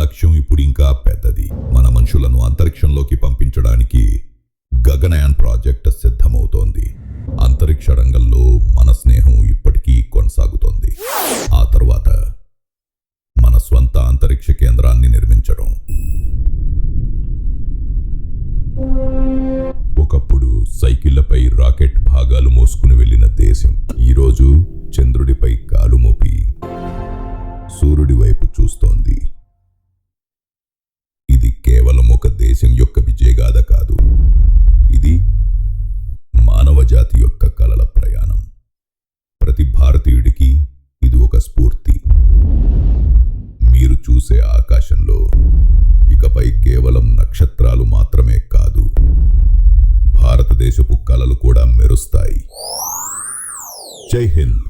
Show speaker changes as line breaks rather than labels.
లక్ష్యం ఇప్పుడు ఇంకా పెద్దది. మన మనుషులను అంతరిక్షంలోకి పంపించడానికి గగనయాన్ ప్రాజెక్ట్ సిద్ధమవుతోంది. అంతరిక్ష రంగంలో మన స్నేహం ఇప్పటికీ కొనసాగుతోంది. ఆ తర్వాత మన స్వంత అంతరిక్ష కేంద్రాన్ని నిర్మించడం. ఒకప్పుడు సైకిళ్ళపై రాకెట్ భాగాలు మోసుకుని వెళ్ళిన దేశం. ఈరోజు చంద్రుడిపై కాలు మోపి సూర్యుడి వైపు చూస్తోంది. భారతీయుడికి ఇది ఒక స్ఫూర్తి. మీరు చూసే ఆకాశంలో ఇకపై కేవలం నక్షత్రాలు మాత్రమే కాదు భారతదేశపు కలలు కూడా మెరుస్తాయి. జై హింద్.